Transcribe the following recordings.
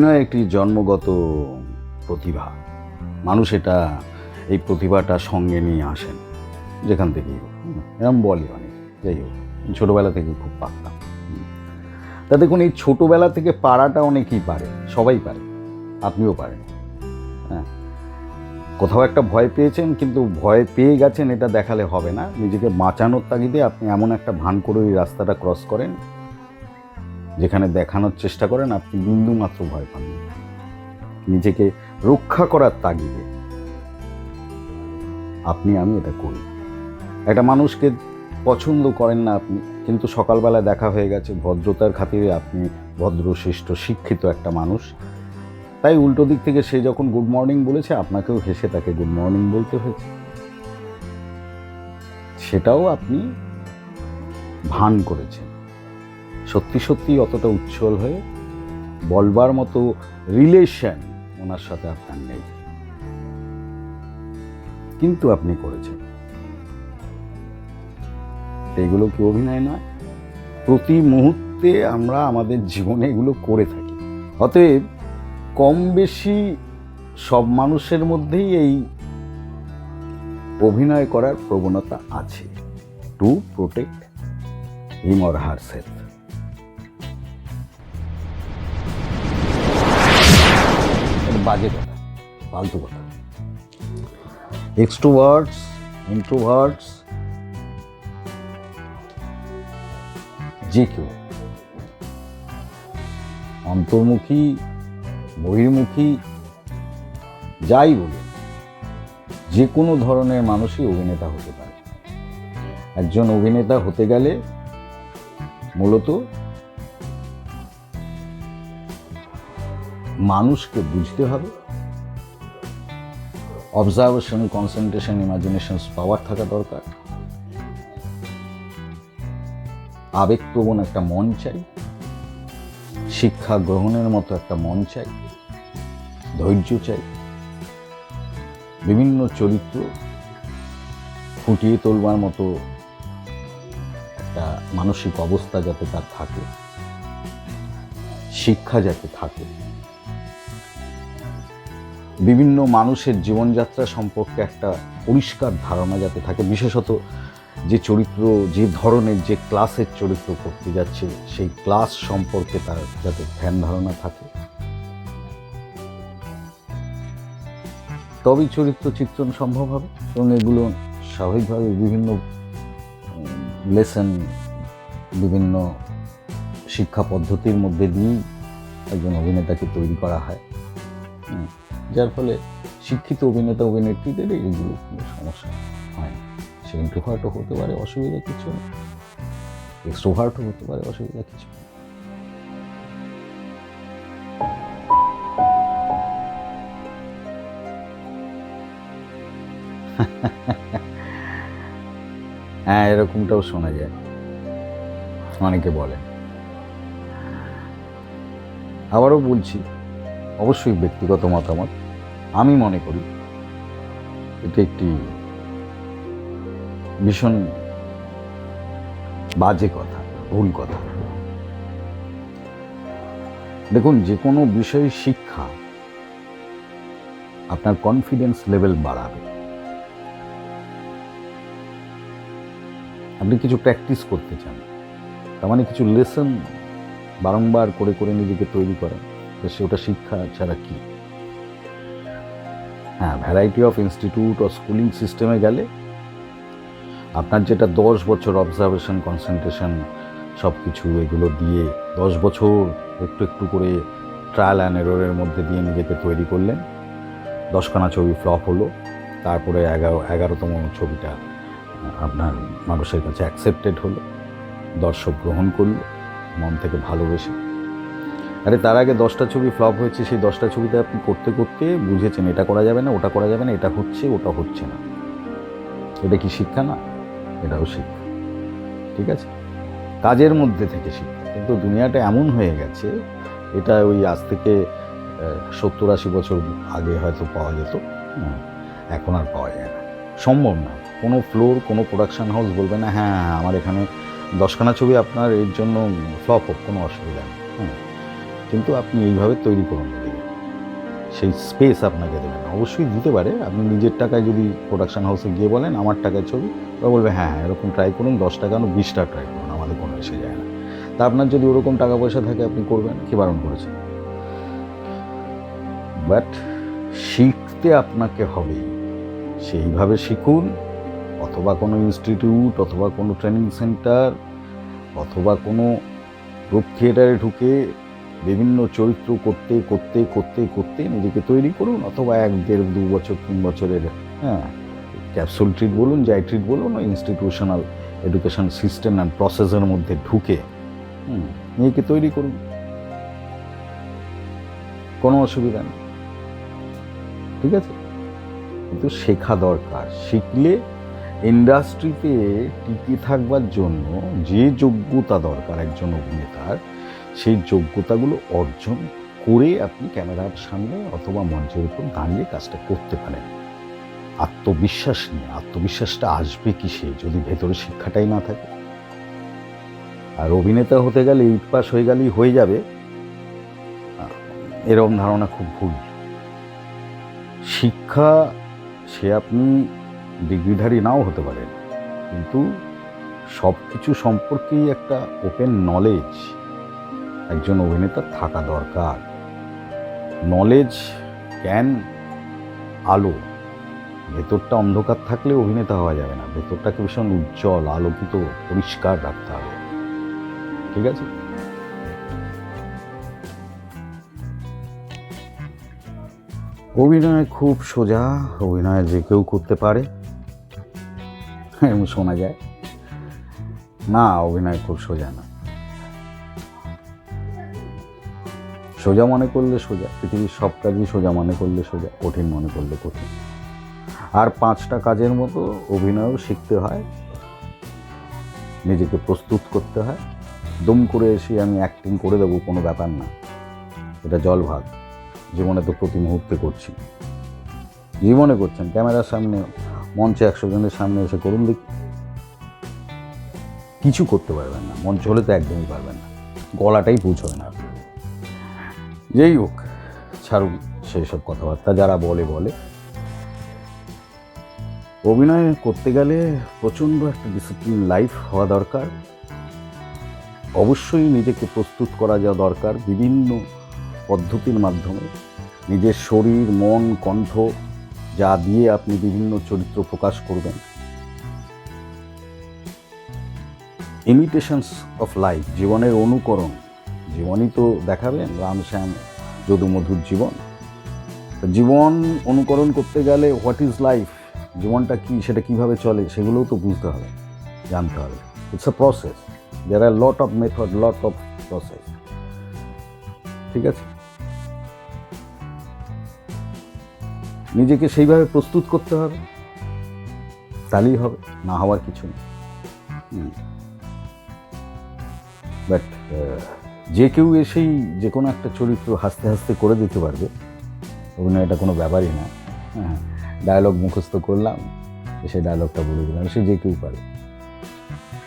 অভিনয় একটি জন্মগত প্রতিভা। মানুষ এটা, এই প্রতিভাটা সঙ্গে নিয়ে আসেন যেখান থেকেই হোক। এরম বলে অনেক, যাই হোক, ছোটোবেলা থেকে খুব পারতাম। তা দেখুন, এই ছোটোবেলা থেকে পারাটা অনেকেই পারে, সবাই পারে, আপনিও পারেন। হ্যাঁ কোথাও একটা ভয় পেয়েছেন, কিন্তু ভয় পেয়ে গেছেন, এটা দেখালে হবে না। নিজেকে বাঁচানোর তাগিদে আপনি এমন একটা ভান করে ওই রাস্তাটা ক্রস করেন। যেখানে দেখানোর চেষ্টা করেন আপনি বিন্দু মাত্র ভয় পান নিজেকে রক্ষা করার তাগিদে আপনি, আমি এটা করি। একটা মানুষকে পছন্দ করেন না আপনি, কিন্তু সকালবেলা দেখা হয়ে গেছে ভদ্রতার খাতিরে আপনি ভদ্রশিষ্ট শিক্ষিত একটা মানুষ। তাই উল্টো দিক থেকে সে যখন গুড মর্নিং বলেছে, আপনাকেও হেসে তাকে গুড মর্নিং বলতে হয়েছে। সেটাও আপনি ভান করেছেন। সত্যি সত্যি অতটা উচ্ছল হয়ে বলবার মতো রিলেশন ওনার সাথে আপনার নেই। কিন্তু আপনি করেছেন। এগুলো কি অভিনয় নয়? প্রতি মুহূর্তে আমরা আমাদের জীবনে এগুলো করে থাকি। অতএব কম বেশি সব মানুষের মধ্যেই এই অভিনয় করার প্রবণতা আছে। To protect him or herself বাজে কথা, ফালতু কথা। এক্সট্রোভার্টস ইন্ট্রোভার্টস যে কেউ। অন্তর্মুখী, বহির্মুখী, যাই বলুন, যে কোনো ধরনের মানুষই অভিনেতা হতে পারে। একজন অভিনেতা হতে গেলে মূলত মানুষকে বুঝতে হবে। অবজারভেশন কনসেন্ট্রেশন ইমাজিনেশনস পাওয়ার থাকা দরকার। আবেগপ্রবণ একটা মন চাই। শিক্ষা গ্রহণের মতো একটা মন চাই। ধৈর্য চাই। বিভিন্ন চরিত্র ফুটিয়ে তোলবার মতো একটা মানসিক অবস্থা যাতে তার থাকে। শিক্ষা যাতে থাকে। বিভিন্ন মানুষের জীবনযাত্রা সম্পর্কে একটা পরিষ্কার ধারণা যাতে থাকে, বিশেষত যে চরিত্র, যে ধরনের যে ক্লাসের চরিত্র করতে যাচ্ছে, সেই ক্লাস সম্পর্কে তার যাতে ধ্যান ধারণা থাকে। তবেই চরিত্র চিত্রণ সম্ভব হবে। এবং এগুলো স্বাভাবিকভাবে বিভিন্ন লেসন বিভিন্ন শিক্ষা পদ্ধতির মধ্যে দিয়েই একজন অভিনেতাকে তৈরি করা হয়। যার ফলে শিক্ষিত অভিনেতা, অভিনেত্রীদের এইগুলো কোনো সমস্যা হয় না। সে ইন্ট্রোভার্টও হতে পারে অসুবিধা কিছু নেই এক্সট্রোভার্টও হতে পারে অসুবিধা কিছু হ্যাঁ এরকমটাও শোনা যায়। অনেকে বলে আবারও বলছি, অবশ্যই ব্যক্তিগত মতামত। আমি মনে করি এটি একটি ভীষণ বাজে কথা, ভুল কথা। দেখুন, যে কোনো বিষয়ে শিক্ষা আপনার কনফিডেন্স লেভেল বাড়াবে। আপনি কিছু প্র্যাকটিস করতে চান, তার মানে কিছু লেসন বারংবার করে করে নিজেকে তৈরি করেন সে ওটা শিক্ষা ছাড়া কি? হ্যাঁ ভ্যারাইটি অফ ইনস্টিটিউট ও স্কুলিং সিস্টেমে গেলে আপনার যেটা দশ বছর অবজারভেশন কনসেন্ট্রেশন সব কিছু এগুলো দিয়ে দশ বছর একটু একটু করে ট্রায়াল অ্যান্ড এররের মধ্যে দিয়ে নিজেকে তৈরি করলেন। দশখানা ছবি ফ্লপ হলো, তারপরে এগারো, এগারোতম ছবিটা আপনার মানুষের কাছে অ্যাকসেপ্টেড হলো, দর্শক গ্রহণ করল, মন থেকে ভালোবেসে। আরে তার আগে দশটা ছবি ফ্লপ হয়েছে, সেই দশটা ছবিতে আপনি করতে করতে বুঝেছেন এটা করা যাবে না, ওটা করা যাবে না, এটা হচ্ছে, ওটা হচ্ছে না। এটা কি শিক্ষা না? এটাও শিক্ষা। ঠিক আছে? কাজের মধ্যে থেকে শিক্ষা। কিন্তু দুনিয়াটা এমন হয়ে গেছে, এটা ওই আজ থেকে সত্তর আশি বছর আগে হয়তো পাওয়া যেত এখন আর পাওয়া যায় না। সম্ভব না। কোনো ফ্লোর কোনো প্রোডাকশন হাউস বলবে না হ্যাঁ আমার এখানে দশখানা ছবি আপনার এর জন্য ফ্লপ হোক, কোনো অসুবিধা নেই। হ্যাঁ কিন্তু আপনি এইভাবে তৈরি করুন সেই স্পেস আপনাকে দেবেন অবশ্যই দিতে পারে। আপনি নিজের টাকায় যদি প্রোডাকশান হাউসে গিয়ে বলেন, আমার টাকায় ছবি, ওরা বলবে হ্যাঁ হ্যাঁ এরকম ট্রাই করুন। দশ টাকা না বিশটা ট্রাই করুন। আমাদের কোনো এসে যায় না। তা আপনার যদি ওরকম টাকা পয়সা থাকে, আপনি করবেন কি বারণ করেছেন। বাট শিখতে আপনাকে হবে। সেইভাবে শিখুন। অথবা কোনো ইনস্টিটিউট অথবা কোনো ট্রেনিং সেন্টার অথবা কোনো গ্রুপ থিয়েটারে ঢুকে বিভিন্ন চরিত্র করতে করতে করতে করতে নিজেকে তৈরি করুন অথবা এক দেড় দু বছর তিন বছরের হ্যাঁ ক্যাপসুল ট্রিট বলুন যাই ট্রিট বলুন ইনস্টিটিউশনাল এডুকেশন সিস্টেম অ্যান্ড প্রসেসের মধ্যে ঢুকে হুম, নিজেকে তৈরি করুন। কোনো অসুবিধা নেই। ঠিক আছে? কিন্তু শেখা দরকার। শিখলে ইন্ডাস্ট্রিতে টিকে থাকবার জন্য যে যোগ্যতা দরকার একজন অভিনেতার সেই যোগ্যতাগুলো অর্জন করে আপনি ক্যামেরার সামনে অথবা মঞ্চের উপর দাঁড়িয়ে কাজটা করতে পারেন। আত্মবিশ্বাস নিয়ে, আত্মবিশ্বাসটা আসবে কিসে যদি ভেতরে শিক্ষাটাই না থাকে? আর অভিনেতা হতে গেলে ইট পাস হয়ে গেলেই হয়ে যাবে। এরকম ধারণা খুব ভুল। শিক্ষা সে আপনি ডিগ্রিধারী নাও হতে পারেন। কিন্তু সব কিছু সম্পর্কেই একটা ওপেন নলেজ একজন অভিনেতার থাকা দরকার। নলেজ জ্ঞান, আলো, ভেতরটা অন্ধকার থাকলে অভিনেতা হওয়া যাবে না। ভেতরটাকে ভীষণ উজ্জ্বল, আলোকিত, পরিষ্কার রাখতে হবে। ঠিক আছে? অভিনয় খুব সোজা, অভিনয় যে কেউ করতে পারে। এমন শোনা যায়। না, অভিনয় খুব সোজা না। সোজা মনে করলে সোজা, পৃথিবীর সব কাজই সোজা মনে করলে সোজা, কঠিন মনে করলে কঠিন। আর পাঁচটা কাজের মতো অভিনয়ও শিখতে হয়, নিজেকে প্রস্তুত করতে হয়। দম করে এসে আমি অ্যাক্টিং করে দেবো কোনো ব্যাপার না। এটা জল ভাগ। জীবনে তো প্রতি মুহূর্তে করছি। জীবনে করছেন, ক্যামেরার সামনে, মঞ্চে একশো জনের সামনে এসে করুন দেখি কিছু করতে পারবেন না, মঞ্চ হলে তো একদমই পারবেন না। গলাটাই পৌঁছবে না। যেই হোক, ছাড়ুন সেই সব কথাবার্তা, যারা বলে বলে। অভিনয় করতে গেলে প্রচণ্ড একটা ডিসিপ্লিন লাইফ হওয়া দরকার। অবশ্যই নিজেকে প্রস্তুত করা যাওয়া দরকার বিভিন্ন পদ্ধতির মাধ্যমে। নিজের শরীর, মন, কণ্ঠ, যা দিয়ে আপনি বিভিন্ন চরিত্র প্রকাশ করবেন। ইমিটেশনস অফ লাইফ জীবনের অনুকরণ। জীবনই তো দেখাবেন রামশ্যাম যদুমধুর জীবন। তো জীবন অনুকরণ করতে গেলে হোয়াট ইজ লাইফ জীবনটা কি, সেটা কীভাবে চলে, সেগুলোও তো বুঝতে হবে, জানতে হবে। It's a process there are lot of method lot of process ঠিক আছে? নিজেকে সেইভাবে প্রস্তুত করতে হবে, তাহলেই হবে, না হওয়ার কিছু নেই। বাট যে কেউ এসেই যে কোনো একটা চরিত্র হাসতে হাসতে করে দিতে পারবে। অভিনয় এটা কোনো ব্যাপারই না। হ্যাঁ ডায়লগ মুখস্থ করলাম, এসে ডায়লগটা বলে দিলাম, সে যে কেউ পারে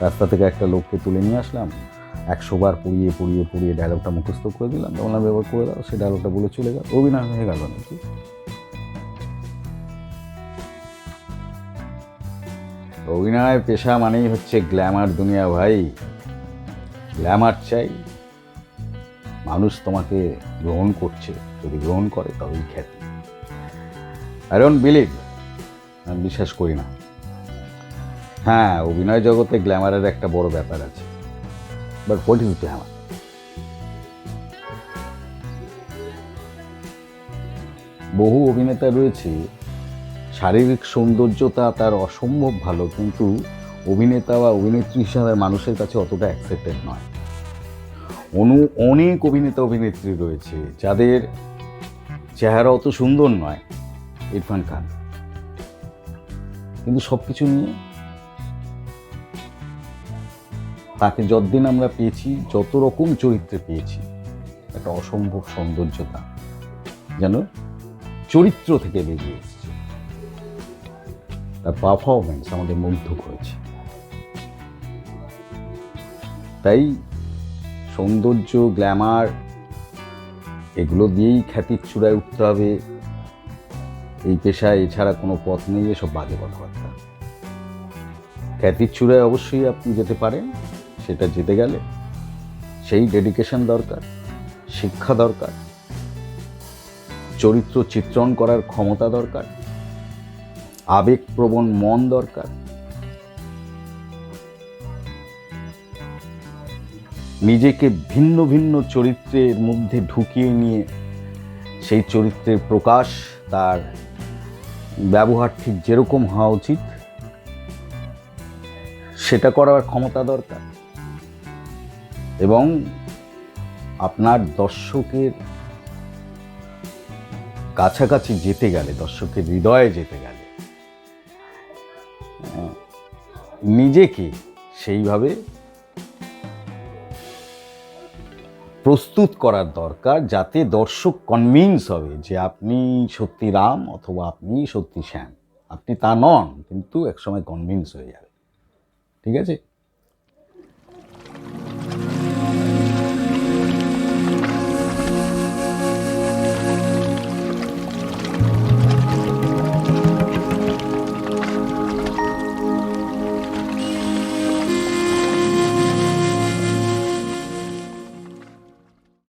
রাস্তা থেকে একটা লোককে তুলে নিয়ে আসলাম, একশো বার পড়িয়ে পড়িয়ে পড়িয়ে ডায়লগটা মুখস্থ করে দিলাম, তখন আমি ব্যবহার করে দাও, সে ডায়লগটা বলে চলে গেল, অভিনয় হয়ে গেল নাকি? অভিনয় পেশা মানেই হচ্ছে গ্ল্যামার দুনিয়া ভাই। গ্ল্যামার চাই। মানুষ তোমাকে গ্রহণ করছে, যদি গ্রহণ করে তবেই খ্যাতি। আই ডোন্ট বিলিভ আমি বিশ্বাস করি না। হ্যাঁ অভিনয় জগতে গ্ল্যামারের একটা বড় ব্যাপার আছে। বাট হোয়াট ইজ গ্ল্যামার বহু অভিনেতা রয়েছে, শারীরিক সৌন্দর্যতা তার অসম্ভব ভালো, কিন্তু অভিনেতা বা অভিনেত্রী হিসাবে মানুষের কাছে অতটা অ্যাকসেপ্টেড নয়। অনু, অনেক অভিনেতা, অভিনেত্রী রয়েছে, যাদের চেহারা অত সুন্দর নয়, ইরফান খান। কিন্তু সব কিছু নিয়ে তাকে যতদিন আমরা পেয়েছি, যত রকম চরিত্রে পেয়েছি, একটা অসম্ভব সৌন্দর্যতা যেন চরিত্র থেকে বেরিয়ে এসেছে। তার পারফরমেন্স আমাদের মুগ্ধ করেছে। তাই সৌন্দর্য গ্ল্যামার এগুলো দিয়েই খ্যাতির চূড়ায় উঠতে হবে। এই পেশায় এছাড়া কোনো পথ নেই এসব বাজে কথাবার্তা। খ্যাতির চূড়ায় অবশ্যই আপনি যেতে পারেন, সেটা যেতে গেলে সেই ডেডিকেশন দরকার, শিক্ষা দরকার, চরিত্র চিত্রণ করার ক্ষমতা দরকার, আবেগপ্রবণ মন দরকার নিজেকে ভিন্ন ভিন্ন চরিত্রের মধ্যে ঢুকিয়ে নিয়ে সেই চরিত্রের প্রকাশ, তার ব্যবহার ঠিক যেরকম হওয়া উচিত, সেটা করার ক্ষমতা দরকার। এবং আপনার দর্শকের কাছাকাছি যেতে গেলে, দর্শকের হৃদয়ে যেতে গেলে নিজেকে সেইভাবে প্রস্তুত করার দরকার যাতে দর্শক কনভিন্স হবে যে আপনি সত্যি রাম অথবা আপনি সত্যি শ্যাম। আপনি তা নন, কিন্তু একসময় কনভিন্স হয়ে যাবে। ঠিক আছে?